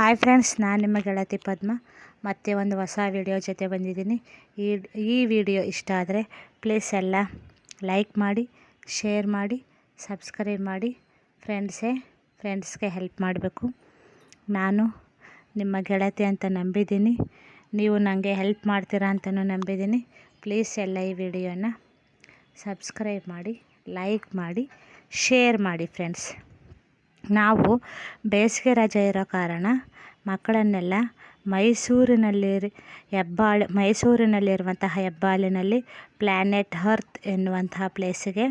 Hi friends ನಾನು ನಿಮ್ಮ ಗೆಳತಿ ಪದ್ಮ. ಮತ್ತೆ ಒಂದು ಹೊಸ ವಿಡಿಯೋ ಜೊತೆ ಬಂದಿದ್ದೀನಿ. ಈ ಈ ವಿಡಿಯೋ ಇಷ್ಟ ಆದರೆ ಪ್ಲೀಸ್ ಎಲ್ಲ ಲೈಕ್ ಮಾಡಿ ಶೇರ್ ಮಾಡಿ ಸಬ್ಸ್ಕ್ರೈಬ್ ಮಾಡಿ. ಫ್ರೆಂಡ್ಸೇ ಫ್ರೆಂಡ್ಸ್ಗೆ ಹೆಲ್ಪ್ ಮಾಡಬೇಕು. ನಾನು ನಿಮ್ಮ ಗೆಳತಿ ಅಂತ ನಂಬಿದ್ದೀನಿ. ನೀವು ನನಗೆ ಹೆಲ್ಪ್ ಮಾಡ್ತೀರಾ ಅಂತಲೂ ನಂಬಿದ್ದೀನಿ. ಪ್ಲೀಸ್ ಎಲ್ಲ ಈ ವಿಡಿಯೋನ ಸಬ್ಸ್ಕ್ರೈಬ್ ಮಾಡಿ ಲೈಕ್ ಮಾಡಿ ಶೇರ್ ಮಾಡಿ ಫ್ರೆಂಡ್ಸ್ ನಾವು ಬೇಸಿಗೆ ರಜೆ ಇರೋ ಕಾರಣ ಮಕ್ಕಳನ್ನೆಲ್ಲ ಮೈಸೂರಿನಲ್ಲಿ ಹೆಬ್ಬಾಳು, ಮೈಸೂರಿನಲ್ಲಿರುವಂತಹ ಹೆಬ್ಬಾಳಿನಲ್ಲಿ ಪ್ಲ್ಯಾನೆಟ್ ಹರ್ತ್ ಎನ್ನುವಂತಹ ಪ್ಲೇಸಿಗೆ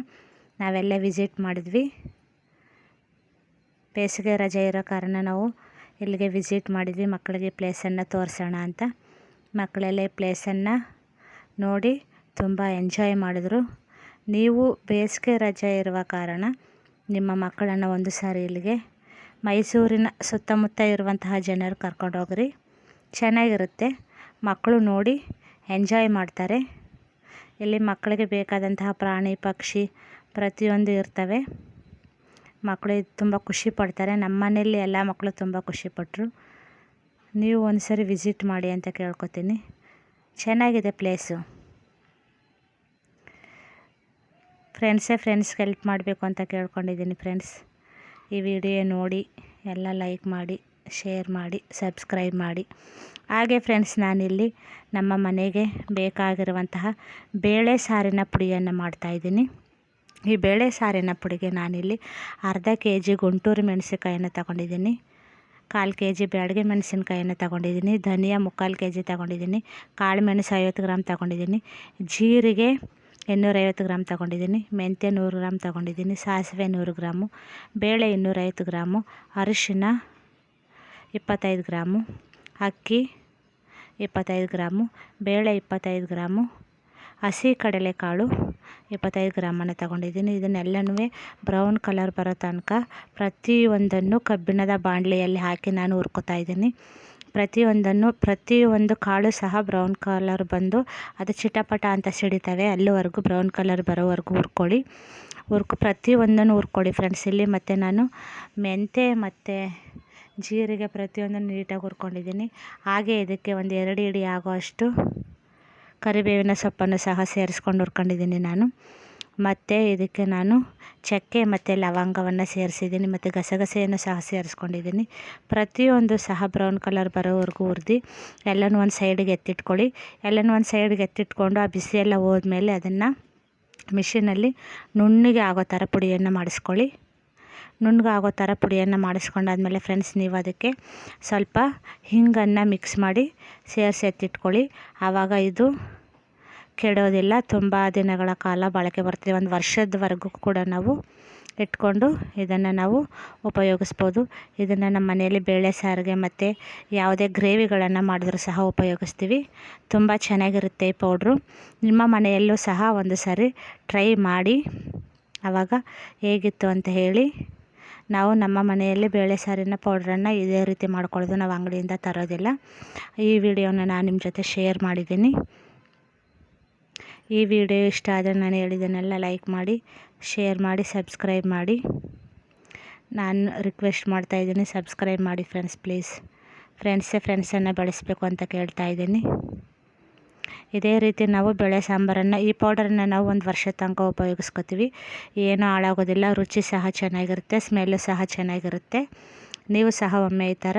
ನಾವೆಲ್ಲ ವಿಸಿಟ್ ಮಾಡಿದ್ವಿ. ಬೇಸಿಗೆ ರಜೆ ಇರೋ ಕಾರಣ ನಾವು ಇಲ್ಲಿಗೆ ವಿಸಿಟ್ ಮಾಡಿದ್ವಿ. ಮಕ್ಕಳಿಗೆ ಪ್ಲೇಸನ್ನು ತೋರಿಸೋಣ ಅಂತ. ಮಕ್ಕಳೆಲ್ಲ ಈ ಪ್ಲೇಸನ್ನು ನೋಡಿ ತುಂಬ ಎಂಜಾಯ್ ಮಾಡಿದ್ರು. ನೀವು ಬೇಸಿಗೆ ರಜೆ ಇರುವ ಕಾರಣ ನಿಮ್ಮ ಮಕ್ಕಳನ್ನು ಒಂದು ಸಾರಿ ಇಲ್ಲಿಗೆ. ಮೈಸೂರಿನ ಸುತ್ತಮುತ್ತ ಇರುವಂತಹ ಜನರು ಕರ್ಕೊಂಡೋಗ್ರಿ ಚೆನ್ನಾಗಿರುತ್ತೆ. ಮಕ್ಕಳು ನೋಡಿ ಎಂಜಾಯ್ ಮಾಡ್ತಾರೆ. ಇಲ್ಲಿ ಮಕ್ಕಳಿಗೆ ಬೇಕಾದಂತಹ ಪ್ರಾಣಿ, ಪಕ್ಷಿ ಪ್ರತಿಯೊಂದು ಇರ್ತವೆ. ಮಕ್ಕಳು ತುಂಬ ಖುಷಿ ಪಡ್ತಾರೆ. ನಮ್ಮ ಮನೆಯಲ್ಲಿ ಎಲ್ಲ ಮಕ್ಕಳು ತುಂಬ ಖುಷಿಪಟ್ಟರು ನೀವು ಒಂದು ಸರಿ ವಿಸಿಟ್ ಮಾಡಿ ಅಂತ ಕೇಳ್ಕೊತೀನಿ. ಚೆನ್ನಾಗಿದೆ ಪ್ಲೇಸು. ಫ್ರೆಂಡ್ಸೇ ಫ್ರೆಂಡ್ಸ್ಗೆ ಹೆಲ್ಪ್ ಮಾಡಬೇಕು ಅಂತ ಕೇಳ್ಕೊಂಡಿದ್ದೀನಿ ಫ್ರೆಂಡ್ಸ್. ಈ ವಿಡಿಯೋ ನೋಡಿ, ಎಲ್ಲ ಲೈಕ್ ಮಾಡಿ, ಶೇರ್ ಮಾಡಿ, ಸಬ್ಸ್ಕ್ರೈಬ್ ಮಾಡಿ. ಹಾಗೆ ಫ್ರೆಂಡ್ಸ್, ನಾನಿಲ್ಲಿ ನಮ್ಮ ಮನೆಗೆ ಬೇಕಾಗಿರುವಂತಹ ಬೇಳೆ ಸಾರಿನ ಪುಡಿಯನ್ನು ಮಾಡ್ತಾಯಿದ್ದೀನಿ ಈ ಬೇಳೆ ಸಾರಿನ ಪುಡಿಗೆ ನಾನಿಲ್ಲಿ ಅರ್ಧ ಕೆ ಜಿ ಗುಂಟೂರು ಮೆಣಸಿನಕಾಯನ್ನು ತಗೊಂಡಿದ್ದೀನಿ. ಕಾಲು ಕೆ ಜಿ ಬ್ಯಾಡಗೆ ಮೆಣಸಿನ್ಕಾಯನ್ನು ತಗೊಂಡಿದ್ದೀನಿ. ಧನಿಯಾ ಮುಕ್ಕಾಲು ಕೆ ಜಿ ತಗೊಂಡಿದ್ದೀನಿ. ಕಾಳು ಮೆಣಸು ಐವತ್ತು ಗ್ರಾಮ್ ತಗೊಂಡಿದ್ದೀನಿ. ಜೀರಿಗೆ ಇನ್ನೂರೈವತ್ತು ಗ್ರಾಮ್ ತೊಗೊಂಡಿದ್ದೀನಿ, ಮೆಂತ್ಯ ನೂರು ಗ್ರಾಮ್ ತೊಗೊಂಡಿದ್ದೀನಿ, ಸಾಸಿವೆ ನೂರು ಗ್ರಾಮು, ಬೇಳೆ ಇನ್ನೂರೈವತ್ತು ಗ್ರಾಮು, ಅರಿಶಿನ ಇಪ್ಪತ್ತೈದು ಗ್ರಾಮು, ಅಕ್ಕಿ ಇಪ್ಪತ್ತೈದು ಗ್ರಾಮು, ಬೇಳೆ ಇಪ್ಪತ್ತೈದು ಗ್ರಾಮು, ಹಸಿ ಕಡಲೆಕಾಳು ಇಪ್ಪತ್ತೈದು ಗ್ರಾಮನ್ನು ತಗೊಂಡಿದ್ದೀನಿ. ಇದನ್ನೆಲ್ಲನೂ ಬ್ರೌನ್ ಕಲರ್ ಬರೋ ತನಕ ಪ್ರತಿಯೊಂದನ್ನು ಕಬ್ಬಿಣದ ಬಾಣಲೆಯಲ್ಲಿ ಹಾಕಿ ನಾನು ಹುರ್ಕೊತಾ ಇದ್ದೀನಿ. ಪ್ರತಿಯೊಂದನ್ನು, ಪ್ರತಿಯೊಂದು ಕಾಳು ಸಹ ಬ್ರೌನ್ ಕಲರ್ ಬಂದು ಅದು ಚಿಟಪಟ ಅಂತ ಸಿಡಿತವೆ, ಅಲ್ಲಿವರೆಗೂ ಬ್ರೌನ್ ಕಲರ್ ಬರೋವರೆಗೂ ಹುರ್ಕೊಳ್ಳಿ. ಹುರ್ಕೊ, ಪ್ರತಿಯೊಂದನ್ನು ಹುರ್ಕೊಳ್ಳಿ ಫ್ರೆಂಡ್ಸ್. ಇಲ್ಲಿ ಮತ್ತು ನಾನು ಮೆಂತ್ಯ ಮತ್ತು ಜೀರಿಗೆ ಪ್ರತಿಯೊಂದನ್ನು ನೀಟಾಗಿ ಹುರ್ಕೊಂಡಿದ್ದೀನಿ. ಹಾಗೆ ಇದಕ್ಕೆ ಒಂದು ಎರಡು ಇಡಿ ಆಗೋ ಅಷ್ಟು ಕರಿಬೇವಿನ ಸೊಪ್ಪನ್ನು ಸಹ ಸೇರಿಸ್ಕೊಂಡು ಹುರ್ಕೊಂಡಿದ್ದೀನಿ ನಾನು. ಮತ್ತು ಇದಕ್ಕೆ ನಾನು ಚಕ್ಕೆ ಮತ್ತು ಲವಂಗವನ್ನು ಸೇರಿಸಿದ್ದೀನಿ ಮತ್ತು ಗಸಗಸೆಯನ್ನು ಸಹ ಸೇರಿಸ್ಕೊಂಡಿದ್ದೀನಿ. ಪ್ರತಿಯೊಂದು ಸಹ ಬ್ರೌನ್ ಕಲರ್ ಬರೋವರೆಗೂ ಹುರಿದು, ಎಲ್ಲನೂ ಒಂದು ಸೈಡಿಗೆ ಎತ್ತಿಟ್ಕೊಳ್ಳಿ. ಎಲ್ಲನೂ ಒಂದು ಸೈಡಿಗೆ ಎತ್ತಿಟ್ಕೊಂಡು ಆ ಬಿಸಿ ಎಲ್ಲ ಹೋದ್ಮೇಲೆ ಅದನ್ನು ಮಿಷಿನಲ್ಲಿ ನುಣ್ಣಗೆ ಆಗೋ ಥರ ಪುಡಿಯನ್ನು ಮಾಡಿಸ್ಕೊಳ್ಳಿ. ನುಣ್ಣಗೆ ಆಗೋ ಥರ ಪುಡಿಯನ್ನು ಮಾಡಿಸ್ಕೊಂಡಾದ್ಮೇಲೆ ಫ್ರೆಂಡ್ಸ್ ನೀವು ಅದಕ್ಕೆ ಸ್ವಲ್ಪ ಹಿಂಗನ್ನು ಮಿಕ್ಸ್ ಮಾಡಿ ಸೇರಿಸಿ ಎತ್ತಿಟ್ಕೊಳ್ಳಿ. ಆವಾಗ ಇದು ಕೆಡೋದಿಲ್ಲ ತುಂಬ ದಿನಗಳ ಕಾಲ ಬಾಳಿಕೆ ಬರ್ತದೆ. ಒಂದು ವರ್ಷದವರೆಗೂ ಕೂಡ ನಾವು ಇಟ್ಕೊಂಡು ಇದನ್ನು ನಾವು ಉಪಯೋಗಿಸ್ಬೋದು. ಇದನ್ನು ನಮ್ಮ ಮನೆಯಲ್ಲಿ ಬೇಳೆ ಸಾರಿಗೆ ಮತ್ತು ಯಾವುದೇ ಗ್ರೇವಿಗಳನ್ನು ಮಾಡಿದ್ರೂ ಸಹ ಉಪಯೋಗಿಸ್ತೀವಿ. ತುಂಬ ಚೆನ್ನಾಗಿರುತ್ತೆ ಈ ಪೌಡ್ರು. ನಿಮ್ಮ ಮನೆಯಲ್ಲೂ ಸಹ ಒಂದು ಸಾರಿ ಟ್ರೈ ಮಾಡಿ. ಆವಾಗ ಹೇಗಿತ್ತು ಅಂತ ಹೇಳಿ ನಾವು ನಮ್ಮ ಮನೆಯಲ್ಲಿ ಬೇಳೆ ಸಾರಿನ ಪೌಡ್ರನ್ನು ಇದೇ ರೀತಿ ಮಾಡ್ಕೊಳ್ಳೋದು. ನಾವು ಅಂಗಡಿಯಿಂದ ತರೋದಿಲ್ಲ. ಈ ವಿಡಿಯೋನ ನಾನು ನಿಮ್ಮ ಜೊತೆ ಶೇರ್ ಮಾಡಿದ್ದೀನಿ. ಈ ವಿಡಿಯೋ ಇಷ್ಟ ಆದರೆ ನಾನು ಹೇಳಿದ್ದನ್ನೆಲ್ಲ ಲೈಕ್ ಮಾಡಿ, ಶೇರ್ ಮಾಡಿ, ಸಬ್ಸ್ಕ್ರೈಬ್ ಮಾಡಿ. ನಾನು ರಿಕ್ವೆಸ್ಟ್ ಮಾಡ್ತಾಯಿದ್ದೀನಿ ಸಬ್ಸ್ಕ್ರೈಬ್ ಮಾಡಿ ಫ್ರೆಂಡ್ಸ್ ಪ್ಲೀಸ್. ಫ್ರೆಂಡ್ಸೇ ಫ್ರೆಂಡ್ಸನ್ನು ಬೆಳೆಸಬೇಕು ಅಂತ ಕೇಳ್ತಾ ಇದ್ದೀನಿ. ಇದೇ ರೀತಿ ನಾವು ಬೇಳೆ ಸಾಂಬಾರನ್ನು, ಈ ಪೌಡರನ್ನು ನಾವು ಒಂದು ವರ್ಷ ತನಕ ಉಪಯೋಗಿಸ್ಕೊತೀವಿ. ಏನೂ ಹಾಳಾಗೋದಿಲ್ಲ, ರುಚಿ ಸಹ ಚೆನ್ನಾಗಿರುತ್ತೆ ಸ್ಮೆಲ್ಲು ಸಹ ಚೆನ್ನಾಗಿರುತ್ತೆ. ನೀವು ಸಹ ಒಮ್ಮೆ ಈ ಥರ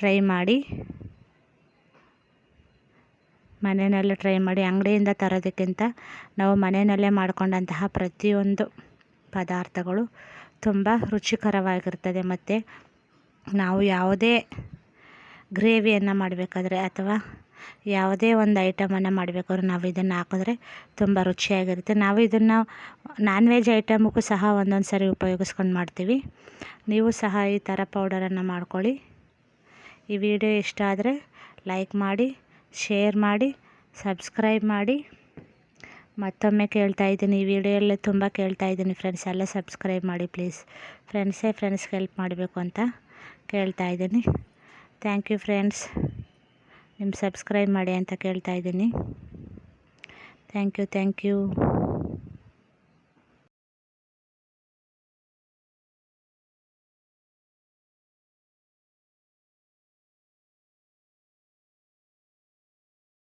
ಟ್ರೈ ಮಾಡಿ. ಮನೆಯಲ್ಲೇ ಟ್ರೈ ಮಾಡಿ ಅಂಗಡಿಯಿಂದ ತರೋದಕ್ಕಿಂತ ನಾವು ಮನೆಯಲ್ಲೇ ಮಾಡಿಕೊಂಡಂತಹ ಪ್ರತಿಯೊಂದು ಪದಾರ್ಥಗಳು ತುಂಬ ರುಚಿಕರವಾಗಿರ್ತದೆ. ಮತ್ತು ನಾವು ಯಾವುದೇ ಗ್ರೇವಿಯನ್ನು ಮಾಡಬೇಕಾದ್ರೆ ಅಥವಾ ಯಾವುದೇ ಒಂದು ಐಟಮನ್ನು ಮಾಡಬೇಕಾದ್ರೆ ನಾವು ಇದನ್ನು ಹಾಕಿದ್ರೆ ತುಂಬ ರುಚಿಯಾಗಿರುತ್ತೆ. ನಾವು ಇದನ್ನು ನಾನ್ ವೆಜ್ ಐಟಮಕ್ಕೂ ಸಹ ಒಂದೊಂದು ಸಾರಿ ಉಪಯೋಗಿಸ್ಕೊಂಡು ಮಾಡ್ತೀವಿ. ನೀವು ಸಹ ಈ ಥರ ಪೌಡರನ್ನು ಮಾಡ್ಕೊಳ್ಳಿ. ಈ ವಿಡಿಯೋ ಇಷ್ಟ ಆದರೆ ಲೈಕ್ ಮಾಡಿ. ಶೇರ್ ಮಾಡಿ ಸಬ್ಸ್ಕ್ರೈಬ್ ಮಾಡಿ. ಮತ್ತೊಮ್ಮೆ ಕೇಳ್ತಾ ಇದ್ದೀನಿ, ಈ ವಿಡಿಯೋಲ್ಲೇ ತುಂಬ ಕೇಳ್ತಾ ಇದ್ದೀನಿ ಫ್ರೆಂಡ್ಸ್ ಎಲ್ಲ ಸಬ್ಸ್ಕ್ರೈಬ್ ಮಾಡಿ ಪ್ಲೀಸ್ ಫ್ರೆಂಡ್ಸೇ ಫ್ರೆಂಡ್ಸ್ಗೆ ಹೆಲ್ಪ್ ಮಾಡಬೇಕು ಅಂತ ಕೇಳ್ತಾ ಇದ್ದೀನಿ. ಥ್ಯಾಂಕ್ ಯು ಫ್ರೆಂಡ್ಸ್ ನಿಮ್ಮ ಸಬ್ಸ್ಕ್ರೈಬ್ ಮಾಡಿ ಅಂತ ಕೇಳ್ತಾ ಇದ್ದೀನಿ. Thank you thank you